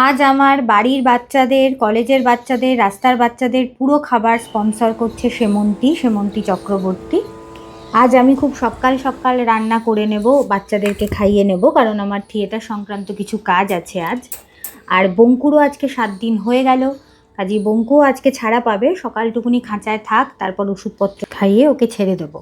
আজ আমার বাড়ির বাচ্চাদের, কলেজের বাচ্চাদের, রাস্তার বাচ্চাদের পুরো খাবার স্পন্সর করছে সেমন্তী সেমন্তী চক্রবর্তী। আজ আমি খুব সকাল সকাল রান্না করে নেব, বাচ্চাদেরকে খাইয়ে নেব, কারণ আমার থিয়েটার সংক্রান্ত কিছু কাজ আছে আজ। আর বঙ্কুরও আজকে সাত দিন হয়ে গেল, কাজে বঙ্কুও আজকে ছাড়া পাবে। সকালটুকুনি খাঁচায় থাক, তারপর ওষুধপত্র খাইয়ে ওকে ছেড়ে দেবো।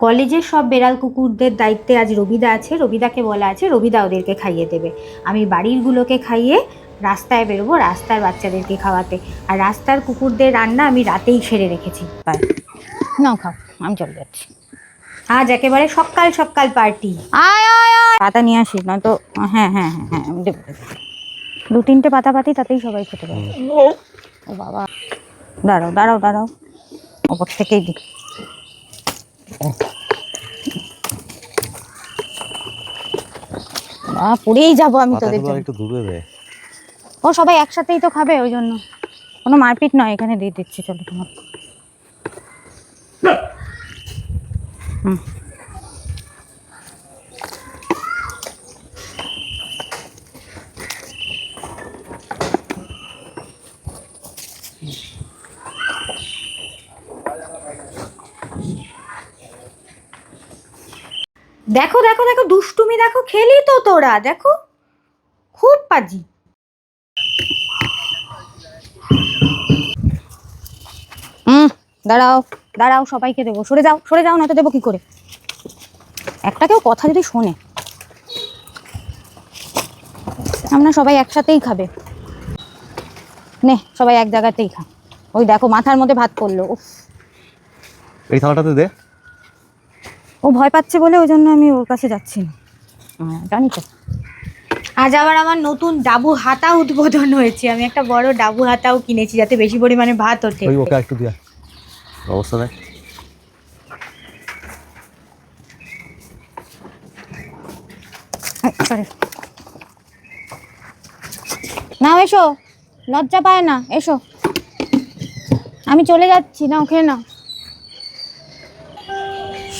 কলেজের সব বেড়াল কুকুরদের দায়িত্বে আজ রবিদা আছে। রবিদাকে বলা আছে রবিদা ওদেরকে খাইয়ে দেবে। আমি বাড়িরগুলোকে খাইয়ে রাস্তায় বেরোবো রাস্তার বাচ্চাদেরকে খাওয়াতে। আর রাস্তার কুকুরদের রান্না আমি রাতেই সেরে রেখেছি। বাই। নাও খাও আমি চলে যাচ্ছি। আজ একেবারে সকাল সকাল পার্টি। আয় আয় আয়। পাতা নিয়ে আসি নয়তো হ্যাঁ হ্যাঁ হ্যাঁ হ্যাঁ আমি দেবো দেবো। দু তিনটে পাতা পাতি তাতেই সবাই খেতে পারবে। ও। বাবা। দাঁড়াও দাঁড়াও দাঁড়াও। ওপর থেকেই দিই আহ, পড়েই যাব আমি তোদের জন্য। একটু ঘুরে দে। ও সবাই একসাথেই তো খাবে ওই জন্য। কোনো মারপিট নয় এখানে দিয়ে দিচ্ছি চলো তোমার। হুম। দেখো দেখো দেখো, দুষ্টুমি দেখো, খেলি তো তোরা, দেখো। খুব পাজি। হুম দাঁড়াও দাঁড়াও, সবাইকে দেবো। সরে যাও সরে যাও না তো দেবো কি করে? একটা কেউ কথা যদি শোনে। আমরা সবাই একসাথেই খাবে। নে, সবাই এক জায়গাতেই খা। ওই দেখো, মাথার মধ্যে ভাত করল এই থালাটাতে দে। ও ভয় পাচ্ছে বলে ওই জন্য আমি ওর কাছে যাচ্ছি না। হ্যাঁ, জানি তো। আজ আবার আমার নতুন ডাবু হাতা উদ্বোধন হয়েছে। আমি একটা বড় ডাবু হাতাও কিনেছি যাতে বেশি পরিমাণে ভাত ওঠে। ওই ওকে একটু দিয়া। অবস্থা দেখ। সরি। নাও এসো। লজ্জা পায় না। এসো। আমি চলে যাচ্ছি। না খেয়ে নাও।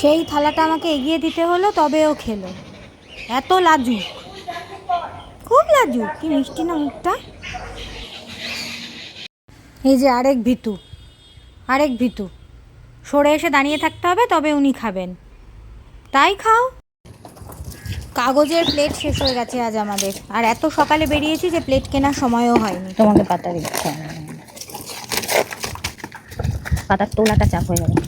সেই থালাটা আমাকে এগিয়ে দিতে হলো, তবে ও খেলো। এত লাজুক। খুব লাজুক। কি মিষ্টি না মুখটা? এই যে আরেক ভিতু। আরেক ভিতু। সরে এসে দাঁড়িয়ে থাকতে হবে, তবে উনি খাবেন। তাই খাও। কাগজের প্লেট শেষ হয়ে গেছে আজ আমাদের। আর এত সকালে বেরিয়েছি যে প্লেট কেনার সময়ও হয়নি। তোমাকে পাতা দিচ্ছে। পাতার তোলাটা চাপ হয়ে যাবে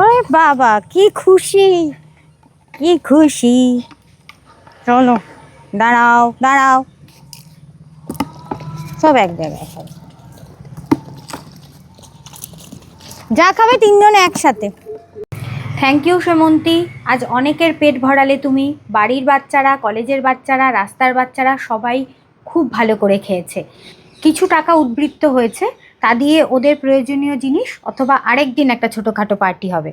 ওরে বাবা, কি খুশি কি খুশি। চলো, দাঁড়াও দাঁড়াও। সব এক জায়গায় যা খাবে তিনজন একসাথে। Thank you Semanti. আজ অনেকের পেট ভরালে তুমি। বাড়ির বাচ্চারা, কলেজের বাচ্চারা, রাস্তার বাচ্চারা সবাই খুব ভালো করে খেয়েছে। কিছু টাকা উদ্বৃত্ত হয়েছে, তা দিয়ে ওদের প্রয়োজনীয় জিনিস অথবা আরেক দিন একটা ছোটোখাটো পার্টি হবে।